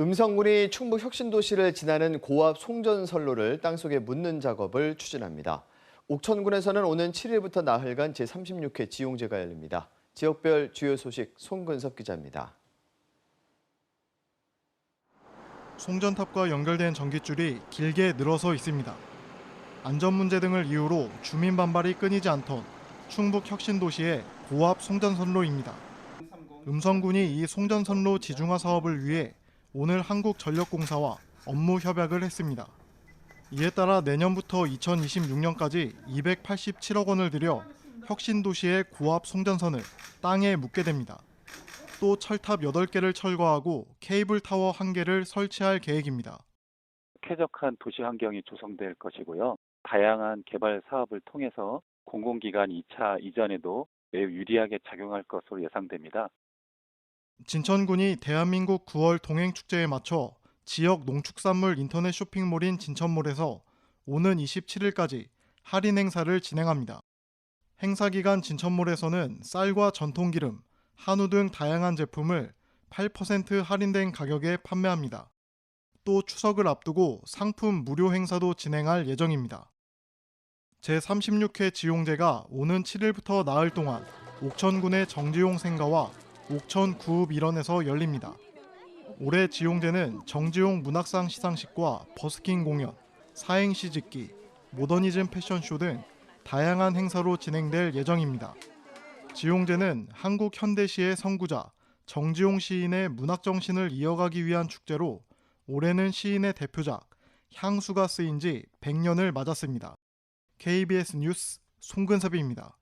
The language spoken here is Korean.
음성군이 충북 혁신도시를 지나는 고압 송전선로를 땅속에 묻는 작업을 추진합니다. 옥천군에서는 오는 7일부터 나흘간 제36회 지용제가 열립니다. 지역별 주요 소식 송근섭 기자입니다. 송전탑과 연결된 전기줄이 길게 늘어서 있습니다. 안전 문제 등을 이유로 주민 반발이 끊이지 않던 충북 혁신도시의 고압 송전선로입니다. 음성군이 이 송전선로 지중화 사업을 위해 오늘 한국전력공사와 업무 협약을 했습니다. 이에 따라 내년부터 2026년까지 287억 원을 들여 혁신도시의 고압 송전선을 땅에 묻게 됩니다. 또 철탑 8개를 철거하고 케이블 타워 1개를 설치할 계획입니다. 쾌적한 도시 환경이 조성될 것이고요. 다양한 개발 사업을 통해서 공공기관 2차 이전에도 매우 유리하게 작용할 것으로 예상됩니다. 진천군이 대한민국 9월 동행축제에 맞춰 지역 농축산물 인터넷 쇼핑몰인 진천몰에서 오는 27일까지 할인 행사를 진행합니다. 행사 기간 진천몰에서는 쌀과 전통기름, 한우 등 다양한 제품을 8% 할인된 가격에 판매합니다. 또 추석을 앞두고 상품 무료 행사도 진행할 예정입니다. 제36회 지용제가 오는 7일부터 나흘 동안 옥천군의 정지용 생가와 옥천 구읍 일원에서 열립니다. 올해 지용제는 정지용 문학상 시상식과 버스킹 공연, 사행시 짓기, 모더니즘 패션쇼 등 다양한 행사로 진행될 예정입니다. 지용제는 한국 현대시의 선구자 정지용 시인의 문학 정신을 이어가기 위한 축제로 올해는 시인의 대표작 향수가 쓰인 지 100년을 맞았습니다. KBS 뉴스 송근섭입니다.